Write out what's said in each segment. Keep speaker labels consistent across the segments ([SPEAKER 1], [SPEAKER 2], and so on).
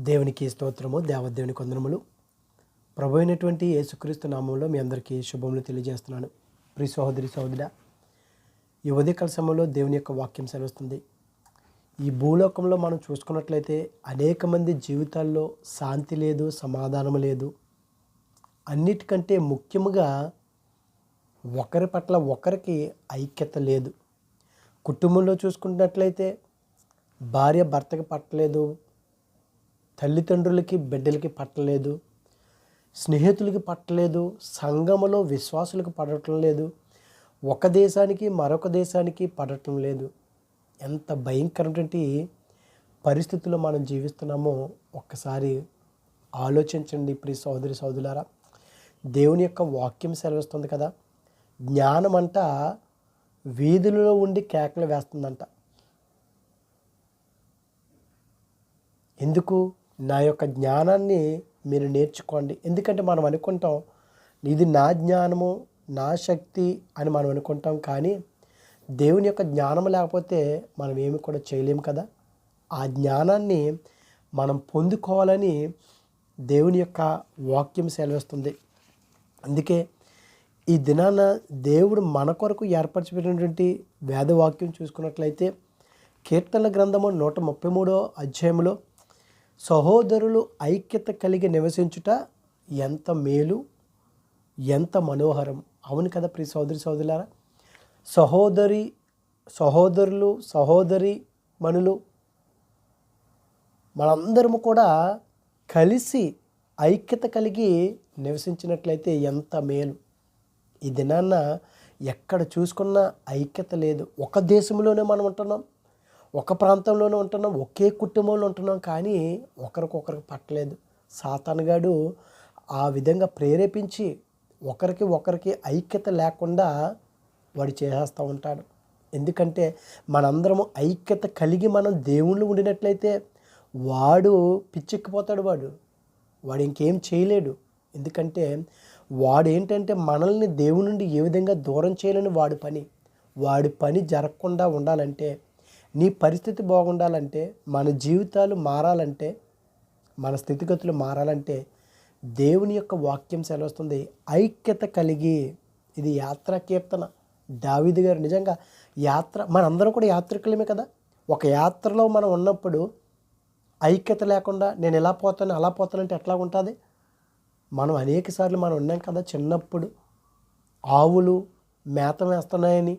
[SPEAKER 1] దేవునికి స్తోత్రము దేవదేవుని కొందనములు. ప్రభు అయినటువంటి యేసుక్రీస్తు నామంలో మీ అందరికీ శుభములు తెలియజేస్తున్నాను. ప్రి సహోదరి సహోదర ఈ ఉదయకాల సమయంలో దేవుని యొక్క వాక్యం సెలవుస్తుంది. ఈ భూలోకంలో మనం చూసుకున్నట్లయితే అనేక మంది జీవితాల్లో శాంతి లేదు సమాధానం లేదు. అన్నిటికంటే ముఖ్యముగా ఒకరి పట్ల ఒకరికి ఐక్యత లేదు. కుటుంబంలో చూసుకున్నట్లయితే భార్య భర్తకి పట్టలేదు తల్లిదండ్రులకి బిడ్డలకి పట్టలేదు. స్నేహితులకి పట్టలేదు. సంఘములో విశ్వాసులకు పడటం లేదు. ఒక దేశానికి మరొక దేశానికి పడటం లేదు. ఎంత భయంకరమైనటువంటి పరిస్థితుల్లో మనం జీవిస్తున్నామో ఒక్కసారి ఆలోచించండి ప్రియ సోదరి సోదరులారా. దేవుని యొక్క వాక్యం సెలవిస్తుంది కదా. జ్ఞానం అంట వీధులలో ఉండి కేకలు వేస్తుందంట. ఎందుకు? నా యొక్క జ్ఞానాన్ని మీరు నేర్చుకోండి. ఎందుకంటే మనం అనుకుంటాం ఇది నా జ్ఞానము నా శక్తి అని మనం అనుకుంటాం. కానీ దేవుని యొక్క జ్ఞానం లేకపోతే మనం ఏమి కూడా చేయలేము కదా? ఆ జ్ఞానాన్ని మనం పొందుకోవాలని దేవుని యొక్క వాక్యం సెలవిస్తుంది. అందుకే ఈ దినాన దేవుడు మన కొరకు ఏర్పరచబడినటువంటి వేదవాక్యం చూసుకున్నట్లయితే కీర్తనల గ్రంథము నూట ముప్పై మూడో అధ్యాయంలో సహోదరులు ఐక్యత కలిగి నివసించుట ఎంత మేలు ఎంత మనోహరం. అవును కదా ప్రియ సోదరి సోదరులారా సహోదరి సహోదరులు సహోదరి మనులు మనందరము కూడా కలిసి ఐక్యత కలిగి నివసించినట్లయితే ఎంత మేలు. ఈ దినాన్న ఎక్కడ చూసుకున్న ఐక్యత లేదు. ఒక దేశంలోనే మనం ఉంటున్నాం. ఒక ప్రాంతంలోనే ఉంటున్నాం ఒకే కుటుంబంలో ఉంటున్నాం కానీ ఒకరికొకరికి పట్టలేదు. సాతానుగాడు ఆ విధంగా ప్రేరేపించి ఒకరికి ఒకరికి ఐక్యత లేకుండా వాడు చేసేస్తూ ఉంటాడు. ఎందుకంటే మనందరము ఐక్యత కలిగి మనం దేవుళ్ళు ఉండినట్లయితే వాడు పిచ్చెక్కిపోతాడు వాడు. వాడు ఇంకేం చేయలేడు. ఎందుకంటే వాడు ఏంటంటే మనల్ని దేవుని నుండి ఏ విధంగా దూరం చేయాలని వాడి పని. వాడి పని జరగకుండా ఉండాలంటే నీ పరిస్థితి బాగుండాలంటే మన జీవితాలు మారాలంటే మన స్థితిగతులు మారాలంటే దేవుని యొక్క వాక్యం సెలవుస్తుంది. ఐక్యత కలిగి ఇది యాత్రా కీర్తన. దావిది గారు నిజంగా యాత్ర మనందరం కూడా యాత్రికులమే కదా. ఒక యాత్రలో మనం ఉన్నప్పుడు ఐక్యత లేకుండా నేను ఎలా పోతాను అలా పోతానంటే ఎట్లా ఉంటుంది? మనం అనేక సార్లు మనం ఉన్నాం కదా చిన్నప్పుడు. ఆవులు మేత వేస్తున్నాయని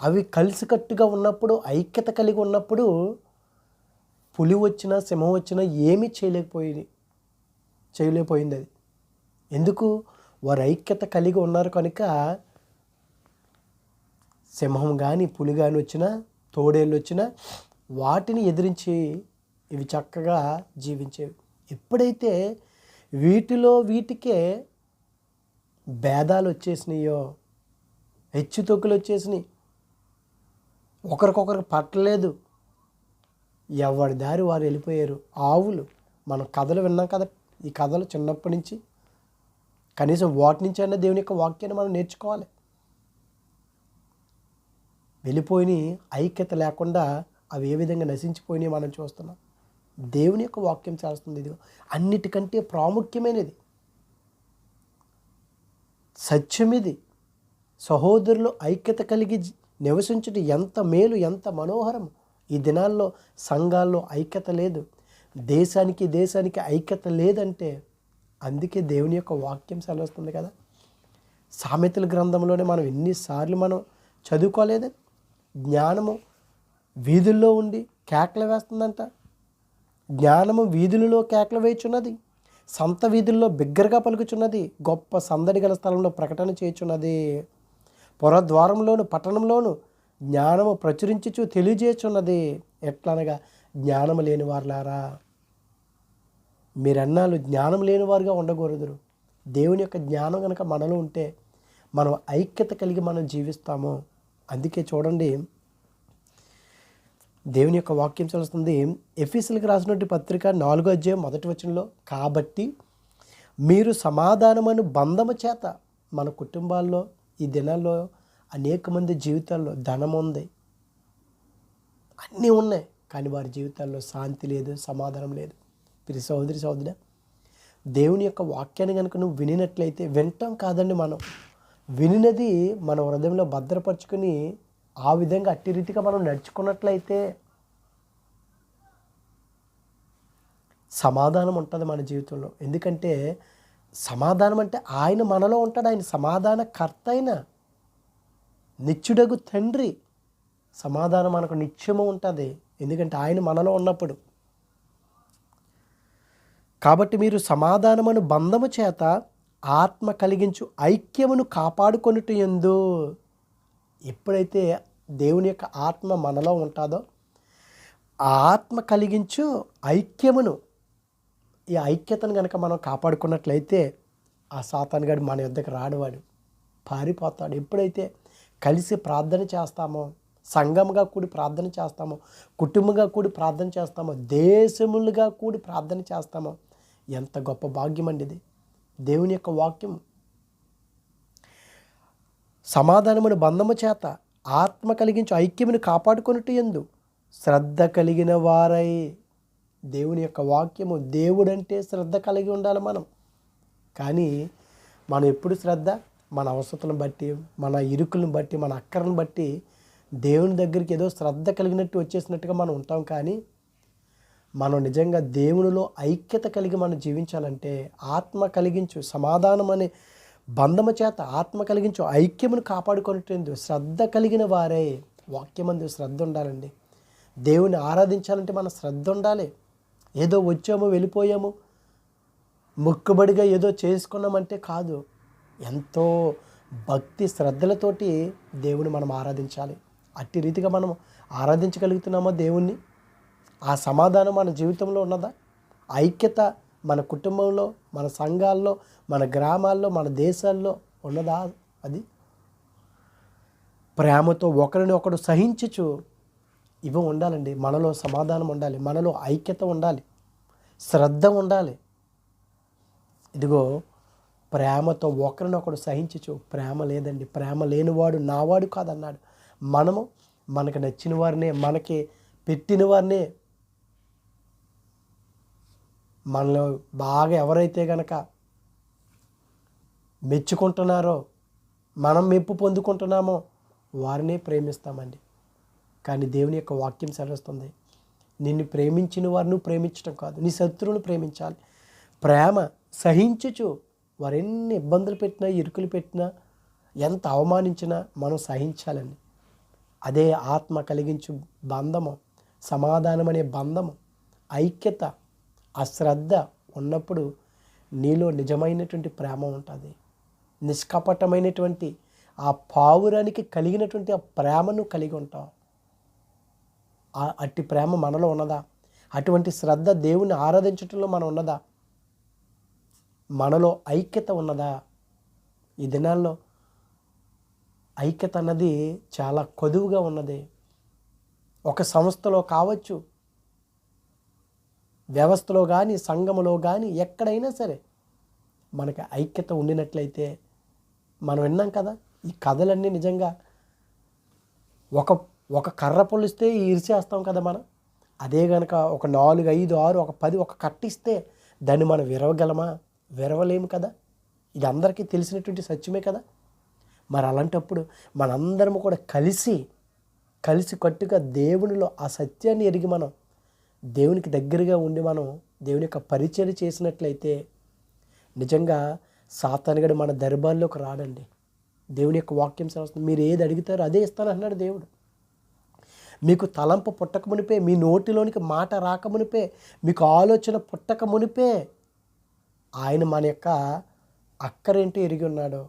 [SPEAKER 1] అవి కలిసికట్టుగా ఉన్నప్పుడు ఐక్యత కలిగి ఉన్నప్పుడు పులి వచ్చినా సింహం వచ్చినా ఏమీ చేయలేకపోయింది చేయలేకపోయింది అది. ఎందుకు? వారు ఐక్యత కలిగి ఉన్నారు కనుక సింహం కానీ పులి కానీ వచ్చినా తోడేళ్ళు వచ్చినా వాటిని ఎదిరించి ఇవి చక్కగా జీవించేవి. ఎప్పుడైతే వీటిలో వీటికే భేదాలు వచ్చేసినాయో హెచ్చుతొక్కులు వచ్చేసినాయి ఒకరికొకరికి పట్టలేదు. ఎవరి దారి వారు వెళ్ళిపోయారు. ఆవులు మనం కథలు విన్నాం కదా ఈ కథలు చిన్నప్పటి నుంచి కనీసం వాటి నుంచి అయినా దేవుని యొక్క వాక్యాన్ని మనం నేర్చుకోవాలి. వెళ్ళిపోయి ఐక్యత లేకుండా అవి ఏ విధంగా నశించిపోయినాయి మనం చూస్తున్నాం. దేవుని యొక్క వాక్యం చేస్తుంది ఇది అన్నిటికంటే ప్రాముఖ్యమైనది. సత్యం ఇది సహోదరులు ఐక్యత కలిగి నివసించుట ఎంత మేలు ఎంత మనోహరం. ఈ దినాల్లో సంఘాల్లో ఐక్యత లేదు. దేశానికి దేశానికి ఐక్యత లేదంటే అందుకే దేవుని యొక్క వాక్యం సెలవుస్తుంది కదా. సామెతల గ్రంథంలోనే మనం ఎన్నిసార్లు మనం చదువుకోలేదు. జ్ఞానము వీధుల్లో ఉండి కేకలు వేస్తుందంట. జ్ఞానము వీధులలో కేకలు వేయుచున్నది. సంత వీధుల్లో బిగ్గరగా పలుకుచున్నది. గొప్ప సందడి గల స్థలంలో ప్రకటన చేయుచున్నది. పురద్వారంలోను పట్టణంలోను జ్ఞానము ప్రచురించుచు తెలియజేచున్నది ఎట్లనగా జ్ఞానము లేని వారులారా మీరన్నాళ్ళు జ్ఞానం లేనివారుగా ఉండకూడదు దేవుని యొక్క జ్ఞానం కనుక మనలో ఉంటే మనం ఐక్యత కలిగి మనం జీవిస్తాము. అందుకే చూడండి దేవుని యొక్క వాక్యం చూస్తుంది ఎఫీసులకు రాసినటువంటి పత్రిక నాలుగో అధ్యాయం మొదటి వచనంలో కాబట్టి మీరు సమాధానమను బంధము చేత మన కుటుంబాల్లో ఈ దినాల్లో అనేక మంది జీవితాల్లో ధనం ఉంది. అన్నీ ఉన్నాయి. కానీ వారి జీవితాల్లో శాంతి లేదు సమాధానం లేదు. ప్రి సహోదరి సహోదరి దేవుని యొక్క వాక్యాన్ని కనుక నువ్వు వినినట్లయితే వింటాం కాదండి మనం. వినినది మన హృదయంలో భద్రపరుచుకుని ఆ విధంగా అట్టి రీతిగా మనం నడుచుకున్నట్లయితే సమాధానం ఉంటుంది మన జీవితంలో. ఎందుకంటే సమాధానం అంటే ఆయన మనలో ఉంటాడు ఆయన సమాధాన కర్త అయిన నిత్యుడగు తండ్రి. సమాధానం మనకు నిత్యము ఉంటుంది ఎందుకంటే ఆయన మనలో ఉన్నప్పుడు. కాబట్టి మీరు సమాధానమును బంధము చేత ఆత్మ కలిగించు ఐక్యమును కాపాడుకొనుట ఎందు ఎప్పుడైతే దేవుని యొక్క ఆత్మ మనలో ఉంటుందో ఆ ఆత్మ కలిగించు ఐక్యమును ఈ ఐక్యతను కనుక మనం కాపాడుకున్నట్లయితే ఆ సాతానుగాడు మన యుద్ధకు రాడువాడు పారిపోతాడు. ఎప్పుడైతే కలిసి ప్రార్థన చేస్తామో సంఘంగా కూడి ప్రార్థన చేస్తామో కుటుంబంగా కూడి ప్రార్థన చేస్తామో దేశములుగా కూడి ప్రార్థన చేస్తామో ఎంత గొప్ప భాగ్యం అండి ఇది. దేవుని యొక్క వాక్యం సమాధానమును బంధము చేత ఆత్మ కలిగించు ఐక్యమును కాపాడుకొనుట ఎందు శ్రద్ధ కలిగిన వారై దేవుని యొక్క వాక్యము దేవుడంటే శ్రద్ధ కలిగి ఉండాలి మనం. కానీ మనం ఎప్పుడు శ్రద్ధ? మన అవసరతను బట్టి మన ఇరుకులను బట్టి మన అక్కరను బట్టి దేవుని దగ్గరికి ఏదో శ్రద్ధ కలిగినట్టు వచ్చేసినట్టుగా మనం ఉంటాం. కానీ మనం నిజంగా దేవునిలో ఐక్యత కలిగి మనం జీవించాలంటే ఆత్మ కలిగించు సమాధానం అనే బంధము చేత ఆత్మ కలిగించు ఐక్యమును కాపాడుకునేటందు శ్రద్ధ కలిగిన వారే వాక్యమందు శ్రద్ధ ఉండాలండి. దేవుని ఆరాధించాలంటే మన శ్రద్ధ ఉండాలి. ఏదో వచ్చాము వెళ్ళిపోయాము. మొక్కుబడిగా ఏదో చేసుకున్నామంటే కాదు. ఎంతో భక్తి శ్రద్ధలతోటి దేవుని మనం ఆరాధించాలి. అట్టి రీతిగా మనం ఆరాధించగలుగుతున్నామా దేవుణ్ణి? ఆ సమాధానం మన జీవితంలో ఉన్నదా? ఐక్యత మన కుటుంబంలో మన సంఘాల్లో మన గ్రామాల్లో మన దేశాల్లో ఉన్నదా అది? ప్రేమతో ఒకరిని ఒకడు సహించుచు ఇవి ఉండాలండి. మనలో సమాధానం ఉండాలి. మనలో ఐక్యత ఉండాలి. శ్రద్ధ ఉండాలి. ఇదిగో ప్రేమతో ఒకరినొకడు సహించచ్చు. ప్రేమ లేదండి. ప్రేమ లేనివాడు నావాడు కాదన్నాడు. మనము మనకు నచ్చిన వారినే మనకి పెట్టిన వారినే మనలో బాగా ఎవరైతే గనక మెచ్చుకుంటున్నారో మనం మెప్పు పొందుకుంటున్నామో వారినే ప్రేమిస్తామండి. కానీ దేవుని యొక్క వాక్యం సెలవుస్తుంది. నిన్ను ప్రేమించిన వారిని ప్రేమించడం కాదు. నీ శత్రువును ప్రేమించాలి. ప్రేమ సహించుచు వారు ఎన్ని ఇబ్బందులు పెట్టినా ఇరుకులు పెట్టినా ఎంత అవమానించినా మనం సహించాలండి. అదే ఆత్మ కలిగించు బంధము సమాధానం అనే బంధము ఐక్యత అశ్రద్ధ ఉన్నప్పుడు నీలో నిజమైనటువంటి ప్రేమ ఉంటుంది. నిష్కపటమైనటువంటి ఆ పావురానికి కలిగినటువంటి ఆ ప్రేమను కలిగి ఉంటాం. అట్టి ప్రేమ మనలో ఉన్నదా? అటువంటి శ్రద్ధ దేవుని ఆరాధించటంలో మనం ఉన్నదా? మనలో ఐక్యత ఉన్నదా? ఈ దినాల్లో ఐక్యత అన్నది చాలా కొదువుగా ఉన్నది. ఒక సంస్థలో కావచ్చు వ్యవస్థలో కానీ సంఘములో కానీ ఎక్కడైనా సరే మనకి ఐక్యత ఉండినట్లయితే మనం విన్నాం కదా? ఈ కథలన్నీ నిజంగా ఒక ఒక కర్ర పొలిస్తే ఈర్చేస్తాం కదా మనం. అదే కనుక ఒక నాలుగు ఐదు ఆరు ఒక పది ఒక కట్టిస్తే దాన్ని మనం విరవగలమా? విరవలేము కదా. ఇది అందరికీ తెలిసినటువంటి సత్యమే కదా. మరి అలాంటప్పుడు మనందరము కూడా కలిసి కలిసి కట్టుగా దేవునిలో ఆ సత్యాన్ని ఎరిగి మనం దేవునికి దగ్గరగా ఉండి మనం దేవుని యొక్క పరిచయం చేసినట్లయితే నిజంగా సాతానుగడు మన దర్బార్లోకి రాడండి. దేవుని యొక్క వాక్యం వస్తుంది మీరు ఏది అడిగితారో అదే ఇస్తానంటున్నాడు దేవుడు. మీకు తలంపు పుట్టక మునిపే మీ నోటిలోనికి మాట రాక మునిపే మీకు ఆలోచన పుట్టక మునిపే ఆయన మన యొక్క అక్కరేంటో ఎరిగి ఉన్నాడో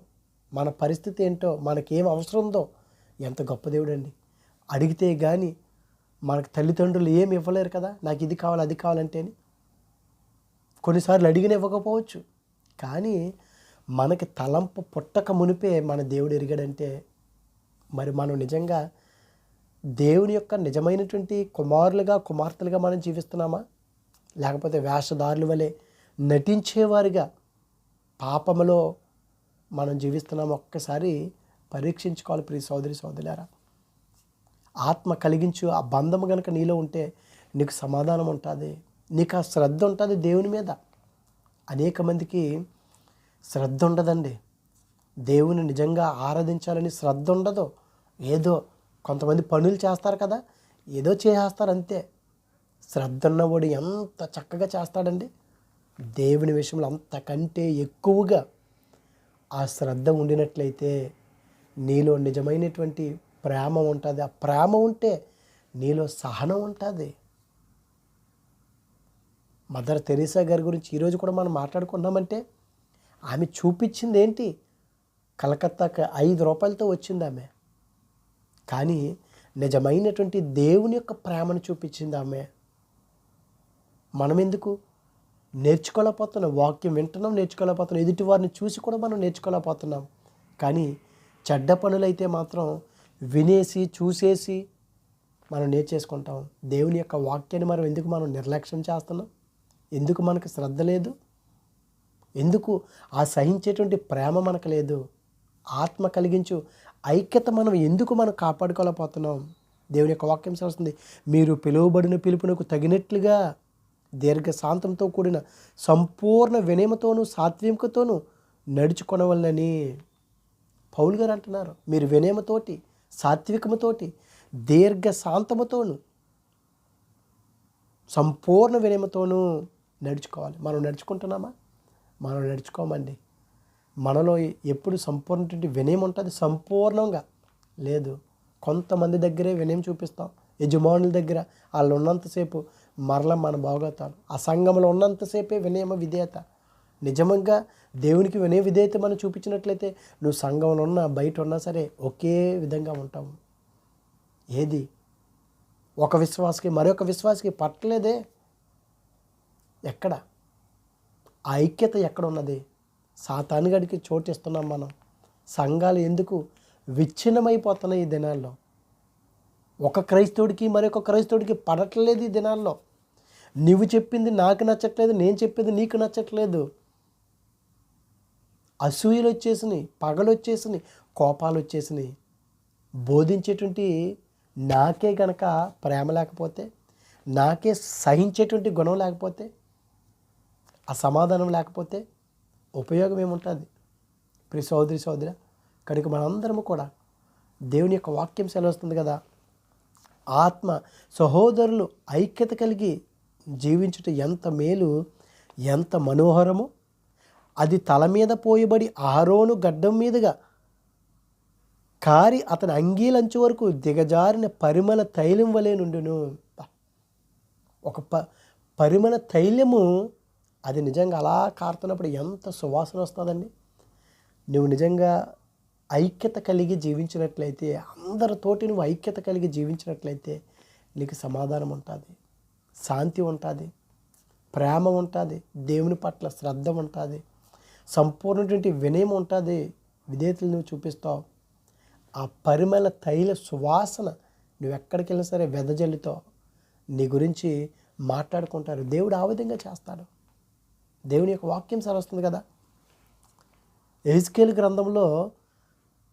[SPEAKER 1] మన పరిస్థితి ఏంటో మనకేం అవసరం ఉందో ఎంత గొప్ప దేవుడు అండి అడిగితే కానీ మనకు తల్లిదండ్రులు ఏమి ఇవ్వలేరు కదా నాకు ఇది కావాలి అది కావాలంటే కొన్నిసార్లు అడిగిన ఇవ్వకపోవచ్చు. కానీ మనకి తలంపు పుట్టక మునిపే మన దేవుడు ఎరిగాడంటే మరి మనం నిజంగా దేవుని యొక్క నిజమైనటువంటి కుమారులుగా కుమార్తెలుగా మనం జీవిస్తున్నామా? లేకపోతే వేషధారుల వలె నటించేవారిగా పాపములో మనం జీవిస్తున్నాం ఒక్కసారి పరీక్షించుకోవాలి ప్రియ సోదరి సోదరులారా. ఆత్మ కలిగించు ఆ బంధము కనుక నీలో ఉంటే నీకు సమాధానం ఉంటుంది. నీకు ఆ శ్రద్ధ ఉంటుంది దేవుని మీద. అనేక మందికి శ్రద్ధ ఉండదండి. దేవుని నిజంగా ఆరాధించాలని శ్రద్ధ ఉండదు ఏదో కొంతమంది పనులు చేస్తారు కదా ఏదో చేసేస్తారు అంతే శ్రద్ధ ఉన్నవాడు ఎంత చక్కగా చేస్తాడండి. దేవుని విషయంలో అంతకంటే ఎక్కువగా ఆ శ్రద్ధ ఉండినట్లయితే నీలో నిజమైనటువంటి ప్రేమ ఉంటుంది. ఆ ప్రేమ ఉంటే నీలో సహనం ఉంటుంది. మదర్ తెరీసా గారి గురించి ఈరోజు కూడా మనం మాట్లాడుకున్నామంటే ఆమె చూపించింది ఏంటి? కలకత్తాకి ఐదు రూపాయలతో వచ్చింది ఆమె. కానీ నిజమైనటువంటి దేవుని యొక్క ప్రేమను చూపించింది ఆమె. మనం ఎందుకు నేర్చుకోలేకపోతున్నాం. వాక్యం వింటున్నాం నేర్చుకోలేకపోతున్నాం. ఎదుటి వారిని చూసి కూడా మనం నేర్చుకోలేకపోతున్నాం. కానీ చెడ్డ పనులైతే మాత్రం వినేసి చూసేసి మనం నేర్చేసుకుంటాం. దేవుని యొక్క వాక్యాన్ని మనం ఎందుకు మనం నిర్లక్ష్యం చేస్తున్నాం? ఎందుకు మనకు శ్రద్ధ లేదు? ఎందుకు ఆ సహించేటువంటి ప్రేమ మనకు లేదు? ఆత్మ కలిగించు ఐక్యత మనం ఎందుకు మనం కాపాడుకోలేకపోతున్నాం? దేవుని యొక్క వాక్యం వస్తుంది మీరు పిలువబడిన పిలుపునకు తగినట్లుగా దీర్ఘశాంతంతో కూడిన సంపూర్ణ వినయమతోనూ సాత్వికతోనూ నడుచుకొనవల్లని పౌలు గారు అంటున్నారు. మీరు వినయమతోటి సాత్వికముతోటి దీర్ఘశాంతముతోను సంపూర్ణ వినయమతోనూ నడుచుకోవాలి. మనం నడుచుకుంటున్నామా? మనం నడుచుకోమండి. మనలో ఎప్పుడు సంపూర్ణటువంటి వినయం ఉంటుంది? సంపూర్ణంగా. లేదు. కొంతమంది దగ్గరే వినయం చూపిస్తాం. యజమానుల దగ్గర వాళ్ళు ఉన్నంతసేపు మరల మన బాగోతాలు ఆ సంఘంలో ఉన్నంతసేపే వినయమ విధేయత. నిజంగా దేవునికి వినయ విధేయత మనం చూపించినట్లయితే నువ్వు సంఘంలో ఉన్నా బయట ఉన్నా సరే ఒకే విధంగా ఉంటావు. ఏది? ఒక విశ్వాసకి మరొక విశ్వాసకి పట్టలేదే? ఎక్కడ? ఆ ఐక్యత ఎక్కడ ఉన్నది? సాతానుగడికి చోటిస్తున్నాం మనం. సంఘాలు ఎందుకు విచ్ఛిన్నమైపోతున్నాయి ఈ దినాల్లో? ఒక క్రైస్తవుడికి మరొక క్రైస్తవుడికి పడట్లేదు ఈ దినాల్లో. నువ్వు చెప్పింది నాకు నచ్చట్లేదు నేను చెప్పింది నీకు నచ్చట్లేదు. అసూయలు వచ్చేసినాయి పగలు వచ్చేసినాయి కోపాలు వచ్చేసినాయి. బోధించేటువంటి నాకే గనక ప్రేమ లేకపోతే నాకే సహించేటువంటి గుణం లేకపోతే అసమాధానం లేకపోతే ఉపయోగం ఏముంటుంది ప్రి సోదరి సోదరి కనుక మనందరము కూడా దేవుని యొక్క వాక్యం సెలవుస్తుంది కదా. ఆత్మ సహోదరులు ఐక్యత కలిగి జీవించుట ఎంత మేలు ఎంత మనోహరము. అది తల మీద పోయబడి ఆరోను గడ్డం మీదుగా కారి అతని అంగీలంచు వరకు దిగజారిన పరిమళ తైలం వలె నుండును. ఒక ప పరిమళ తైలము అది నిజంగా అలా కారుతున్నప్పుడు ఎంత సువాసన వస్తుందండి? నువ్వు నిజంగా ఐక్యత కలిగి జీవించినట్లయితే అందరితోటి నువ్వు ఐక్యత కలిగి జీవించినట్లయితే నీకు సమాధానం ఉంటుంది శాంతి ఉంటుంది ప్రేమ ఉంటుంది దేవుని పట్ల శ్రద్ధ ఉంటుంది సంపూర్ణటువంటి వినయం ఉంటుంది. విధేతలు నువ్వు చూపిస్తావు. ఆ పరిమళ తైల సువాసన నువ్వు ఎక్కడికి వెళ్ళినా సరే వెదజల్లుతావు. నీ గురించి మాట్లాడుకుంటారు. దేవుడు ఆ విధంగా చేస్తాడు. దేవుని యొక్క వాక్యం వస్తుంది కదా? ఎహిస్కేల్ గ్రంథంలో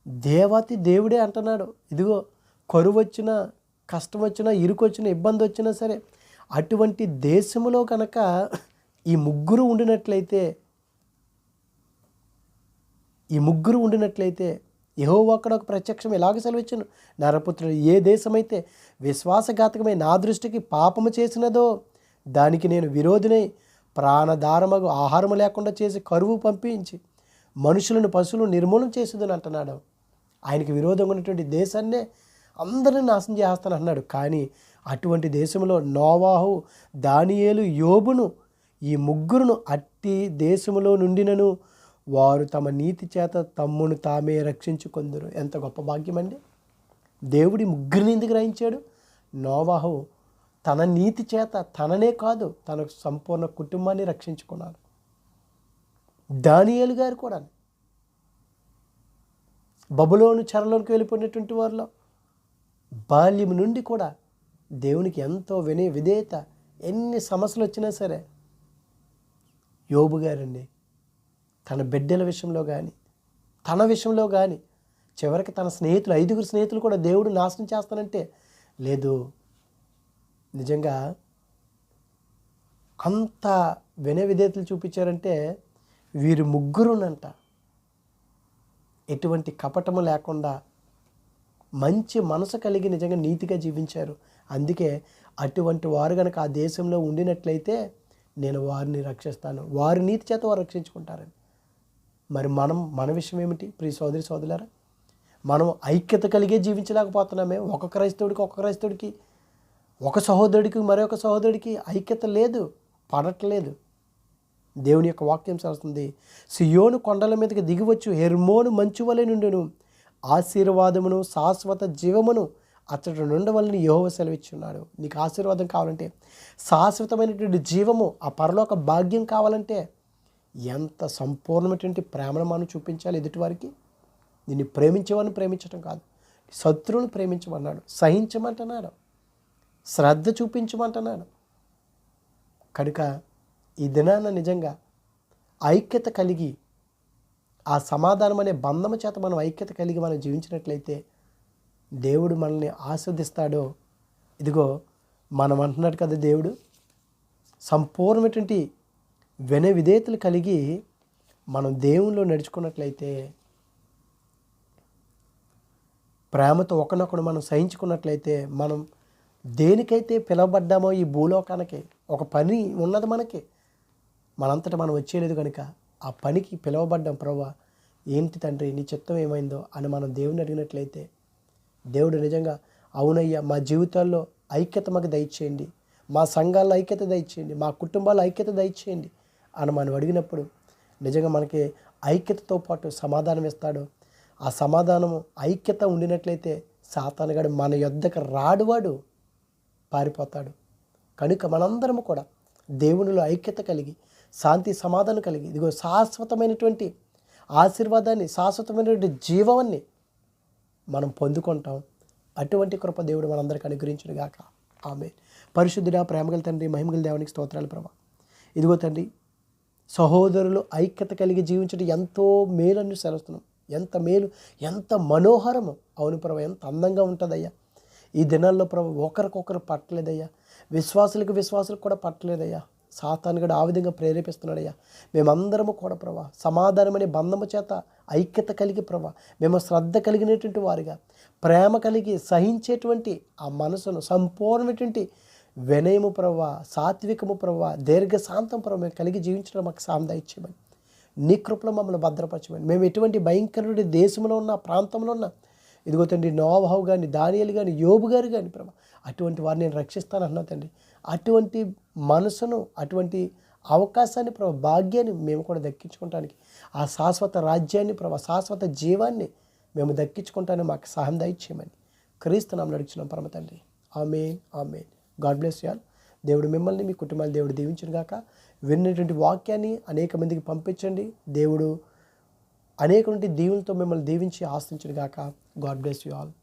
[SPEAKER 1] దేవతి దేవుడే అంటున్నాడు. ఇదిగో కరువు వచ్చినా కష్టం వచ్చినా ఇరుకు ఇబ్బంది వచ్చినా సరే అటువంటి దేశంలో కనుక ఈ ముగ్గురు ఉండినట్లయితే ఈ ముగ్గురు ఉండినట్లయితే ఏహో అక్కడ ఒక ప్రత్యక్షం ఎలాగ సెలవిచ్చాను నరపుత్రుడు ఏ దేశమైతే విశ్వాసఘాతకమై నా దృష్టికి పాపము చేసినదో దానికి నేను విరోధినై ప్రాణధారమగు ఆహారము లేకుండా చేసి కరువు పంపించి మనుషులను పశువులు నిర్మూలన చేసేదని అంటున్నాడు. ఆయనకి విరోధంగా ఉన్నటువంటి దేశాన్నే అందరిని నాశనం చేస్తాను అన్నాడు కానీ అటువంటి దేశంలో నోవాహు దానియేలు యోబును ఈ ముగ్గురును అట్టి దేశంలో నుండినను వారు తమ నీతి చేత తమ్మును తామే రక్షించుకొందరు. ఎంత గొప్ప భాగ్యం అండి దేవుడి ముగ్గురిని ఎందుకు గ్రహించాడు? నోవాహు తన నీతి చేత తననే కాదు తన సంపూర్ణ కుటుంబాన్ని రక్షించుకున్నాడు దానియేలు గారు కూడా బబులోను చెరలోనికి వెళ్ళిపోయినటువంటి వారిలో బాల్యం నుండి కూడా దేవునికి ఎంతో వినే విధేయత ఎన్ని సమస్యలు వచ్చినా సరే యోబు గారండి తన బిడ్డల విషయంలో కానీ తన విషయంలో కానీ చివరికి తన స్నేహితులు ఐదుగురు స్నేహితులు కూడా దేవుడు నాశనం చేస్తానంటే లేదు నిజంగా అంత వినయ విధేతలు చూపించారంటే వీరు ముగ్గురునంట. ఎటువంటి కపటము లేకుండా మంచి మనసు కలిగి నిజంగా నీతిగా జీవించారు. అందుకే అటువంటి వారు కనుక ఆ దేశంలో ఉండినట్లయితే నేను వారిని రక్షిస్తాను. వారి నీతి చేత వారు రక్షించుకుంటారని. మరి మనం మన విషయం ఏమిటి? ప్రియ సోదరి సోదరులారా మనం ఐక్యత కలిగే జీవించలేకపోతున్నామే. ఒక క్రైస్తవుడికి ఒక క్రైస్తవుడికి ఒక సహోదరుడికి మరొక సహోదరుడికి ఐక్యత లేదు పడట్లేదు. దేవుని యొక్క వాక్యం చేస్తుంది సియోను కొండల మీదకి దిగివచ్చు హెర్మోను మంచి వలె నుండెను. ఆశీర్వాదమును శాశ్వత జీవమును అతడు నుండవలని యహోవ సెలవిచ్చున్నాడు. నీకు ఆశీర్వాదం కావాలంటే శాశ్వతమైనటువంటి జీవము ఆ పరలోక భాగ్యం కావాలంటే ఎంత సంపూర్ణమైనటువంటి ప్రేమను మనం చూపించాలి ఎదుటివారికి నిన్ను ప్రేమించేవాడిని ప్రేమించడం కాదు శత్రువుని ప్రేమించమన్నాడు సహించమంటున్నాడు. శ్రద్ధ చూపించమంటున్నాడు. కనుక ఈ దినాన నిజంగా ఐక్యత కలిగి ఆ సమాధానం అనే బంధము చేత మనం ఐక్యత కలిగి మనం జీవించినట్లయితే దేవుడు మనల్ని ఆస్వాదిస్తాడో ఇదిగో మనం అంటున్నాడు కదా దేవుడు సంపూర్ణమైనటువంటి వెన విధేయతలు కలిగి మనం దేవునిలో నడుచుకున్నట్లయితే ప్రేమతో ఒకనొకడు మనం సహించుకున్నట్లయితే మనం దేనికైతే పిలవబడ్డామో ఈ భూలోకానికి ఒక పని ఉన్నది మనకి మనంతటా మనం వచ్చేయలేదు కనుక ఆ పనికి పిలవబడ్డాం ప్రభా ఏంటి తండ్రి నీ చిత్తం ఏమైందో అని మనం దేవుని అడిగినట్లయితే దేవుడు నిజంగా అవునయ్యా మా జీవితాల్లో ఐక్యత మాకు దయచేయండి. మా సంఘాల్లో ఐక్యత దయచేయండి. మా కుటుంబాల్లో ఐక్యత దయచేయండి అని మనం అడిగినప్పుడు నిజంగా మనకి ఐక్యతతో పాటు సమాధానం ఇస్తాడు. ఆ సమాధానము ఐక్యత ఉండినట్లయితే సాతానగాడు మన యొద్దకు రాడువాడు. పారిపోతాడు. కనుక మనందరము కూడా దేవునిలో ఐక్యత కలిగి శాంతి సమాధానం కలిగి ఇదిగో శాశ్వతమైనటువంటి ఆశీర్వాదాన్ని శాశ్వతమైనటువంటి జీవాన్ని మనం పొందుకుంటాం. అటువంటి కృప దేవుడు మనందరికీ అనుగ్రహించును గాక. ఆమె పరిశుద్ధుడా ప్రేమగల తండ్రి మహిమగల దేవునికి స్తోత్రాలు ప్రభా. ఇదిగో తండ్రి సహోదరులు ఐక్యత కలిగి జీవించడం ఎంతో మేలని సెలవుస్తున్నాం. ఎంత మేలు ఎంత మనోహరము. అవును ప్రభా ఎంత అందంగా ఉంటుందయ్యా. ఈ దినాల్లో ప్రభు ఒకరికొకరు పట్టలేదయ్యా. విశ్వాసులకు విశ్వాసులకు కూడా పట్టలేదయ్యా. సాతాను కూడా ఆ విధంగా ప్రేరేపిస్తున్నాడయ్యా. మేమందరము కూడా ప్రభా సమాధానమనే బంధము చేత ఐక్యత కలిగి ప్రభా మేము శ్రద్ధ కలిగినటువంటి వారిగా ప్రేమ కలిగి సహించేటువంటి ఆ మనసును సంపూర్ణమైనటువంటి వినయము ప్రభా సాత్వికము ప్రభా దీర్ఘశాంతం ప్రభు మేము కలిగి జీవించడం మాకు సాయం దయచేయమని నీ కృపలో మమ్మల్ని భద్రపరచమని. మేము ఎటువంటి భయంకరుడి దేశంలో ఉన్న ప్రాంతంలో ఉన్న ఇదిగో తండ్రి నోవాహు కానీ దానియలు కానీ యోబు గారు కానీ ప్రభా అటువంటి వారిని నేను రక్షిస్తాను అన్నా తండ్రి. అటువంటి మనసును అటువంటి అవకాశాన్ని ప్రభా భాగ్యాన్ని మేము కూడా దక్కించుకోవటానికి ఆ శాశ్వత రాజ్యాన్ని ప్రభా శాశ్వత జీవాన్ని మేము దక్కించుకుంటానికి మాకు సహాయం దయచేయమని క్రీస్తు నామలు నడిచిన పరమ తండ్రి. Amen amen. God bless y'all దేవుడు మిమ్మల్ని మీ కుటుంబాలు దేవుడు దీవించిన గాక విన్నటువంటి వాక్యాన్ని అనేక మందికి పంపించండి. దేవుడు అనేక దీవులతో మిమ్మల్ని దీవించి ఆశించిన గాక గాడ్ బ్లెస్ యూ ఆల్